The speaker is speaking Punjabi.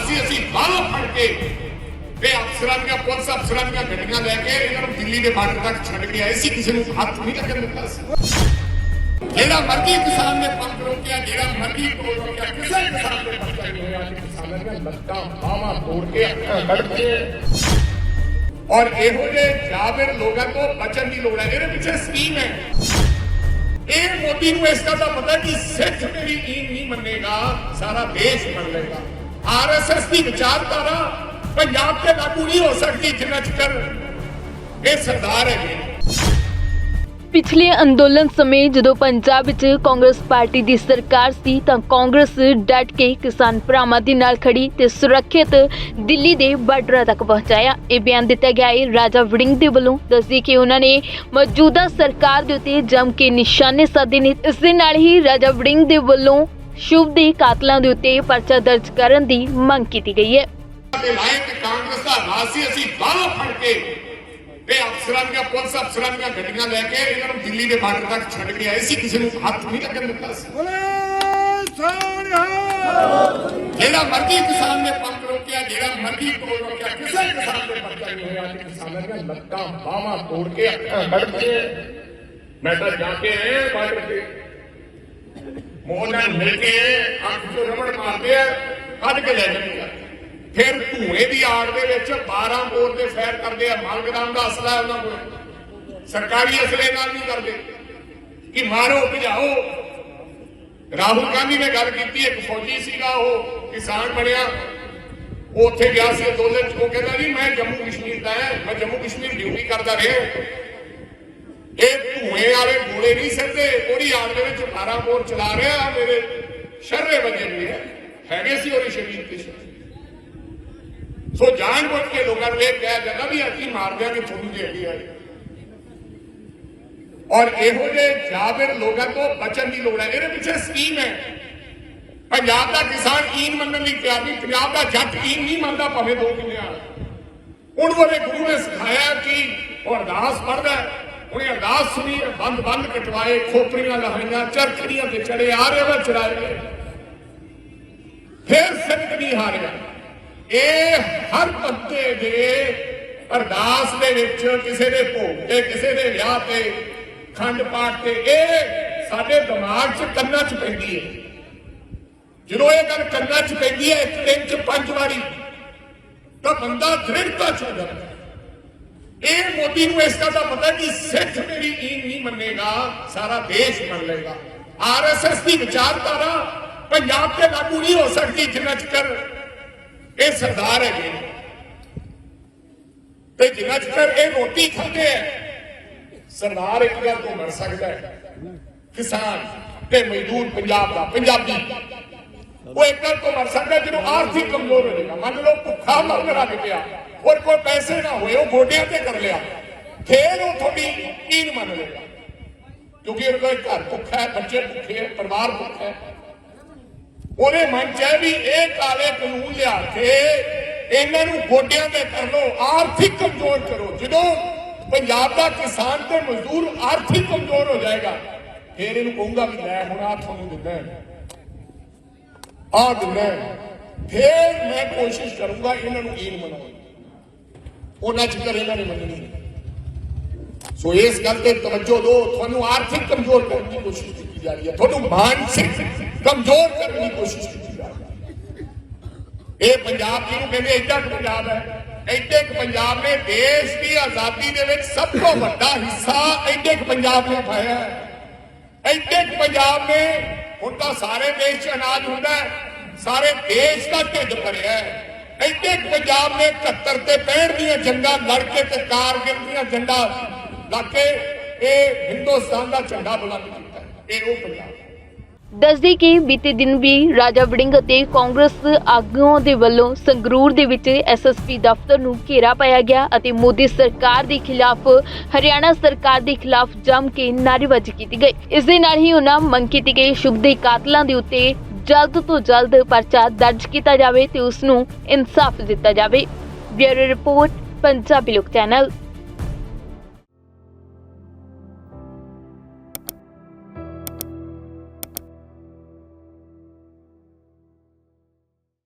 ਸੀ ਅਸੀਂ ਬਾਹਰੋਂ ਫੜ ਕੇ ਤੇ ਅਫਸਰਾਂ ਦੀਆਂ, ਪੁਲਿਸ ਅਫਸਰਾਂ ਦੀਆਂ ਗੱਡੀਆਂ ਲੈ ਕੇ ਇਹਨਾਂ ਨੂੰ ਦਿੱਲੀ ਦੇ ਬਾਰਡਰ ਤੱਕ ਛੱਡ ਕੇ ਆਏ ਸੀ, ਕਿਸੇ ਨੂੰ ਹੱਥ ਨਹੀਂ ਲੱਗਣ ਦਿੱਤਾ ਸੀ। ਜਿਹੜਾ ਮਰਜ਼ੀ ਕਿਸਾਨ ਨੇ ਪੰਪ ਰੋਕਿਆ, ਜਿਹੜਾ ਮਰਜ਼ੀ ਕੋਲ ਰੋਕਿਆ, ਕਿਸੇ ਕਿਸਾਨ ਦੇ ਪੱਕਾ ਨਹੀਂ ਹੋਇਆ ਕਿ ਕਿਸਾਨਾਂ ਦੀਆਂ ਲੱਤਾਂ ਬਾਹਾਂ ਤੋੜ ਕੇ ਅੱਖਾਂ ਕੱਢ ਕੇ ਔਰ ਇਹੋ ਜਿਹੇ ਜਾਬਰ ਲੋਕਾਂ ਤੋਂ ਬਚਣ ਦੀ ਲੋੜ ਹੈ। ਇਹਦੇ ਪਿੱਛੇ ਸਕੀਮ ਹੈ। ਇਹ ਮੋਦੀ ਨੂੰ ਇਸ ਗੱਲ ਦਾ ਪਤਾ ਕਿ ਸਿੱਖ ਮੇਰੀ ਈਨ ਨਹੀਂ ਮੰਨੇਗਾ, ਸਾਰਾ ਦੇਸ਼ ਮੰਨ ਲਏਗਾ। ਆਰਐਸਐਸ ਦੀ ਵਿਚਾਰਧਾਰਾ ਪੰਜਾਬ ਤੇ ਲਾਗੂ ਨਹੀਂ ਹੋ ਸਕਦੀ ਜਿੰਨਾ ਚਿਰ ਇਹ ਸਰਦਾਰ ਹੈਗੇ ਪਿਛਲੇ ਅੰਦੋਲਨ ਸਮੇਂ ਜਦੋਂ ਪੰਜਾਬ ਵਿੱਚ ਕਾਂਗਰਸ ਪਾਰਟੀ ਦੀ ਸਰਕਾਰ ਸੀ ਤਾਂ ਕਾਂਗਰਸ ਡਟ ਕੇ ਕਿਸਾਨ ਭਰਾਵਾਂ ਦੇ ਨਾਲ ਖੜੀ ਤੇ ਸੁਰੱਖਿਅਤ ਦਿੱਲੀ ਦੇ ਬਾਰਡਰਾਂ ਤੱਕ ਪਹੁੰਚਾਇਆ। ਇਹ ਬਿਆਨ ਦਿੱਤਾ ਗਿਆ ਹੈ। ਰਾਜਾ ਵੜਿੰਗ ਦੇ ਵੱਲੋਂ ਦੱਸਦੀ ਕਿ ਉਹਨਾਂ ਨੇ ਮੌਜੂਦਾ ਸਰਕਾਰ ਦੇ ਉੱਤੇ ਜੰਮ ਕੇ ਨਿਸ਼ਾਨੇ ਸਾਧੇ ਨੇ। ਇਸ ਦੇ ਨਾਲ ਹੀ ਰਾਜਾ ਵੜਿੰਗ ਦੇ ਵੱਲੋਂ ਸ਼ੁਭ ਦੇ ਕਾਤਲਾਂ ਦੇ ਉੱਤੇ ਪਰਚਾ ਦਰਜ ਕਰਨ ਦੀ ਮੰਗ ਕੀਤੀ ਗਈ ਹੈ। ਤੇ ਲਾਏ ਤੇ ਕਾਂਗਰਸ ਦਾ ਰਾਜ ਸੀ ਅਸੀਂ ਬਾਹਰੋਂ ਫੜ ਕੇ ਤੇ ਅਫਸਰਾਂ ਦੀਆਂ ਪੁਲਿਸ ਅਫਸਰਾਂ ਦੀਆਂ ਗੱਡੀਆਂ ਲੈ ਕੇ ਇਹਨਾਂ ਨੂੰ ਦਿੱਲੀ ਦੇ ਬਾਰਡਰ ਤੱਕ ਛੱਡ ਕੇ ਆਏ ਸੀ ਕਿਸੇ ਨੂੰ ਹੱਥ ਨਹੀਂ ਲੱਗਣ ਦਿੱਤਾ ਸੀ। ਜਿਹੜਾ ਮਰਜ਼ੀ ਕਿਸਾਨ ਨੇ ਪੰਪ ਰੋਕਿਆ ਜਿਹੜਾ ਮਰਜ਼ੀ ਕੋਲ ਰੋਕਿਆ ਕਿਸੇ ਕਿਸਾਨ ਦੇ ਪੱਕਾ ਨਹੀਂ ਹੋਇਆ। ਕਿ ਕਿਸਾਨਾਂ ਦੀਆਂ ਲੱਤਾਂ ਬਾਹਾਂ ਤੋੜ ਕੇ ਅੱਖਾਂ ਕੱਢ ਕੇ ਮੈਂ ਤਾਂ ਜਾ ਕੇ ਆਇਆ ਬਾਰਡਰ ਤੇ ਮੋਹ ਨਾਲ ਮਿਲ ਕੇ ਅੱਖ ਤੋਂ ਰਬੜ ਮਾਰਦੇ ਆ ਕੱਢ ਕੇ ਲੈ ਜਾਂਦੇ ਫਿਰ ਧੂਏ ਦੀ ਆੜ ਦੇ ਵਿੱਚ 12 ਬੋਰ ਦੇ ਫੈਰ ਕਰਦੇ ਆ ਮਾਲਗਰਾਮ ਦਾ ਅਸਲਾ ਉਹਨਾਂ ਕੋਲ। ਸਰਕਾਰੀ ਅਸਲੇ ਨਾਲ ਨਹੀਂ ਕਰਦੇ। ਕਿ ਮਾਰੋ, ਭਜਾਓ। ਰਾਹੁਲ ਗਾਂਧੀ ਨੇ ਗੱਲ ਕੀਤੀ, ਇੱਕ ਫੌਜੀ ਸੀਗਾ ਉਹ, ਕਿਸਾਨ ਬਣਿਆ। ਉਹ ਉੱਥੇ ਗਿਆ ਸੀ ਅੰਦੋਲਨ ਚ, ਉਹ ਕਹਿੰਦਾ, ਜੀ, ਮੈਂ ਜੰਮੂ ਕਸ਼ਮੀਰ ਦਾ ਹਾਂ, ਮੈਂ ਜੰਮੂ ਕਸ਼ਮੀਰ ਡਿਊਟੀ ਕਰਦਾ ਰਿਹਾ ਵਾਲੇ ਗੋਲੇ ਨਹੀਂ ਸਿੱਧੇ ਉਹਦੀ ਦੇ ਵਿੱਚ 12 ਬੋਰ ਚਲਾ ਰਿਹਾ, ਮੇਰੇ ਸ਼ਰਰੇ ਵਜੇ ਵੀ ਹੈਗੇ ਸੀ ਉਹਦੇ ਸ਼ਰੀਰ ਤੇ ਸੋ ਜਾਣ ਬੁੱਝ ਕੇ ਲੋਕਾਂ ਨੂੰ ਇਹ ਕਿਹਾ ਜਾਂਦਾ ਵੀ ਅਸੀਂ ਮਾਰ ਦਿਆਂਗੇ, ਤੁਹਾਨੂੰ ਜੇ ਅੱਗੇ ਆਏ। ਔਰ ਇਹੋ ਜਿਹੇ ਜਾਬਰ ਲੋਕਾਂ ਤੋਂ ਬਚਣ ਦੀ ਲੋੜ ਹੈ। ਇਹਦੇ ਪਿੱਛੇ ਸਕੀਮ ਹੈ। ਪੰਜਾਬ ਦਾ ਕਿਸਾਨ ਈਨ ਮੰਨਣ ਲਈ ਤਿਆਰ ਨਹੀਂ। ਪੰਜਾਬ ਦਾ ਜੱਟ ਈਨ ਨਹੀਂ ਮੰਨਦਾ, ਭਾਵੇਂ ਦੋ ਕਿੱਲੇ ਆ ਹੁਣ ਉਹਦੇ ਗੁਰੂ ਨੇ ਸਿਖਾਇਆ ਕਿ ਉਹ ਅਰਦਾਸ ਪੜਦਾ ਉਹਨੇ ਅਰਦਾਸ ਸੁਣੀ, ਬੰਦ ਬੰਦ ਕਟਵਾਏ, ਖੋਪੜੀਆਂ ਲਹਾਈਆਂ ਚਰਖੜੀਆਂ ਤੇ ਚੜੇ ਆ ਰਹੇ ਵਾ ਚੜਾਏ। ਫਿਰ ਸਿੱਖ ਨਹੀਂ ਹਾਰਿਆ। ਇਹ ਹਰ ਬੰਦੇ ਦੇ ਅਰਦਾਸ ਦੇ ਵਿੱਚ, ਕਿਸੇ ਦੇ ਭੋਗ ਤੇ, ਕਿਸੇ ਦੇ ਵਿਆਹ ਤੇ, ਖੰਡ ਪਾਠ ਤੇ, ਇਹ ਸਾਡੇ ਦਿਮਾਗ 'ਚ ਕੰਨਾਂ 'ਚ ਪੈਂਦੀ ਹੈ। ਜਦੋਂ ਇਹ ਗੱਲ ਕੰਨਾਂ 'ਚ ਪੈਂਦੀ ਹੈ, ਇੱਕ ਦਿਨ 'ਚ ਪੰਜ ਵਾਰੀ, ਤਾਂ ਬੰਦਾ ਦ੍ਰਿੜਤਾ 'ਚ ਜਾਂਦਾ ਇਹ ਮੋਦੀ ਨੂੰ ਇਸ ਗੱਲ ਦਾ ਪਤਾ ਕਿ ਸਿੱਖ ਮੇਰੀ ਈਨ ਨਹੀਂ ਮੰਨੇਗਾ ਸਾਰਾ ਦੇਸ਼ ਮੰਨ ਲਏਗਾ ਆਰਐਸਐਸ ਦੀ ਵਿਚਾਰਧਾਰਾ ਪੰਜਾਬ ਤੇ ਲਾਗੂ ਨਹੀਂ ਹੋ ਸਕਦੀ ਜਿੰਨਾ ਚਿਰ ਇਹ ਸਰਦਾਰ ਹੈਗੇ ਨੇ। ਤੇ ਜਿੰਨਾ ਚਿਰ ਇਹ ਰੋਟੀ ਖਾਂਦੇ ਆ ਸਰਦਾਰ ਇੱਕ ਗੱਲ ਤੋਂ ਮਰ ਸਕਦਾ ਹੈ ਕਿਸਾਨ ਤੇ ਮਜ਼ਦੂਰ ਪੰਜਾਬ ਦਾ ਪੰਜਾਬੀ ਉਹ ਇੱਕ ਗੱਲ ਤੋਂ ਮਰ ਸਕਦਾ ਜਦੋਂ ਆਰਥਿਕ ਕਮਜ਼ੋਰ ਹੋ ਜਾਏਗਾ ਮੰਨ ਲਓ ਭੁੱਖਾ ਮਰਨ ਲੱਗ ਪਿਆ ਔਰ ਕੋਈ ਪੈਸੇ ਨਾ ਹੋਏ, ਉਹ ਗੋਡਿਆਂ ਤੇ ਕਰ ਲਿਆ। ਫੇਰ ਉਹ ਤੁਹਾਡੀ ਈਨ ਮੰਨ ਲਏਗਾ। ਕਿਉਂਕਿ ਉਹ ਕੋਈ ਘਰ ਭੁੱਖਾ ਹੈ, ਬੱਚੇ ਭੁੱਖੇ ਹੈ, ਪਰਿਵਾਰ ਭੁੱਖਾ ਹੈ। ਉਹਦੇ ਮਨ ਚ ਹੈ ਵੀ ਇਹ ਕਾਲੇ ਕਾਨੂੰਨ ਲਿਆ ਕੇ ਇਹਨਾਂ ਨੂੰ ਗੋਡਿਆਂ ਤੇ ਕਰ ਲਓ, ਆਰਥਿਕ ਕਮਜ਼ੋਰ ਕਰੋ। ਜਦੋਂ ਪੰਜਾਬ ਦਾ ਕਿਸਾਨ ਤੇ ਮਜ਼ਦੂਰ ਆਰਥਿਕ ਕਮਜ਼ੋਰ ਹੋ ਜਾਏਗਾ, ਫੇਰ ਇਹਨੂੰ ਕਹੂੰਗਾ ਵੀ ਲੈ ਹੁਣ ਆ ਤੁਹਾਨੂੰ ਦਿੰਦਾ ਹੈ। ਆ ਦਿੰਦਾ ਫੇਰ ਮੈਂ ਕੋਸ਼ਿਸ਼ ਕਰੂੰਗਾ ਇਹਨਾਂ ਨੂੰ ਈਨ ਬਣਾਉਣ ਉਹਨਾਂ ਚਿਰ ਇਹਨਾਂ ਨੇ ਮੰਨਣੀ ਸੋ ਇਸ ਗੱਲ ਤੇ ਤਵੱਜੋ ਦਿਓ, ਤੁਹਾਨੂੰ ਆਰਥਿਕ ਕਮਜ਼ੋਰ ਕਰਨ ਦੀ ਕੋਸ਼ਿਸ਼ ਕੀਤੀ ਜਾ ਰਹੀ ਹੈ। ਤੁਹਾਨੂੰ ਮਾਨਸਿਕ ਕਮਜ਼ੋਰ ਕਰਨ ਦੀ ਕੋਸ਼ਿਸ਼ ਕੀਤੀ ਜਾ ਰਹੀ ਹੈ। ਇਹ ਪੰਜਾਬ ਜਿਹਨੂੰ ਕਹਿੰਦੇ ਐਡਾ ਕੁ ਪੰਜਾਬ ਹੈ। ਐਡੇ ਪੰਜਾਬ ਨੇ ਦੇਸ਼ ਦੀ ਆਜ਼ਾਦੀ ਦੇ ਵਿੱਚ ਸਭ ਤੋਂ ਵੱਡਾ ਹਿੱਸਾ ਐਡੇ ਕੁ ਪੰਜਾਬ ਨੇ ਪਾਇਆ ਹੈ। ਐਡੇ ਕੁ ਪੰਜਾਬ ਨੇ, ਹੁਣ ਤਾਂ ਸਾਰੇ ਦੇਸ਼ 'ਚ ਅਨਾਜ ਹੁੰਦਾ ਹੈ, ਸਾਰੇ ਦੇਸ਼ ਦਾ ਢਿੱਡ ਭਰਿਆ ਹੈ। ਐਡੇ ਪੰਜਾਬ ਨੇ 71 ਤੇ 65 ਦੀਆਂ ਜੰਗਾਂ, ਲੜ ਕੇ ਤੇ ਕਾਰਗਿਲ ਦੀਆਂ ਝੰਡਾ ਲਾ ਕੇ ਇਹ ਹਿੰਦੁਸਤਾਨ ਦਾ ਝੰਡਾ ਬੁਲੰਦ ਕੀਤਾ ਇਹ ਉਹ ਪੰਜਾਬ ਦੱਸਦੀ ਕਿ ਬੀਤੇ ਦਿਨ ਵੀ ਰਾਜਾ ਵੜਿੰਗ ਅਤੇ ਕਾਂਗਰਸ ਆਗੂਆਂ ਦੇ ਵੱਲੋਂ ਸੰਗਰੂਰ ਦੇ ਵਿੱਚ ਐਸਐਸਪੀ ਦਫ਼ਤਰ ਨੂੰ ਘੇਰਾ ਪਾਇਆ ਗਿਆ ਅਤੇ ਮੋਦੀ ਸਰਕਾਰ ਦੇ ਖਿਲਾਫ, ਹਰਿਆਣਾ ਸਰਕਾਰ ਦੇ ਖਿਲਾਫ ਜੰਮ ਕੇ ਨਾਅਰੇਬਾਜ਼ੀ ਕੀਤੀ ਗਈ। ਇਸ ਦੇ ਨਾਲ ਹੀ ਉਹਨਾਂ ਮੰਗ ਕੀਤੀ ਗਈ ਸ਼ੁਭ ਦੇ ਕਾਤਲਾਂ ਦੇ ਉੱਤੇ ਜਲਦ ਤੋਂ ਜਲਦ ਪਰਚਾ ਦਰਜ ਕੀਤਾ ਜਾਵੇ ਤੇ ਉਸ ਨੂੰ ਇਨਸਾਫ ਦਿੱਤਾ ਜਾਵੇ। ਬਿਊਰੋ ਰਿਪੋਰਟ, ਪੰਜਾਬੀ ਲੋਕ ਚੈਨਲ।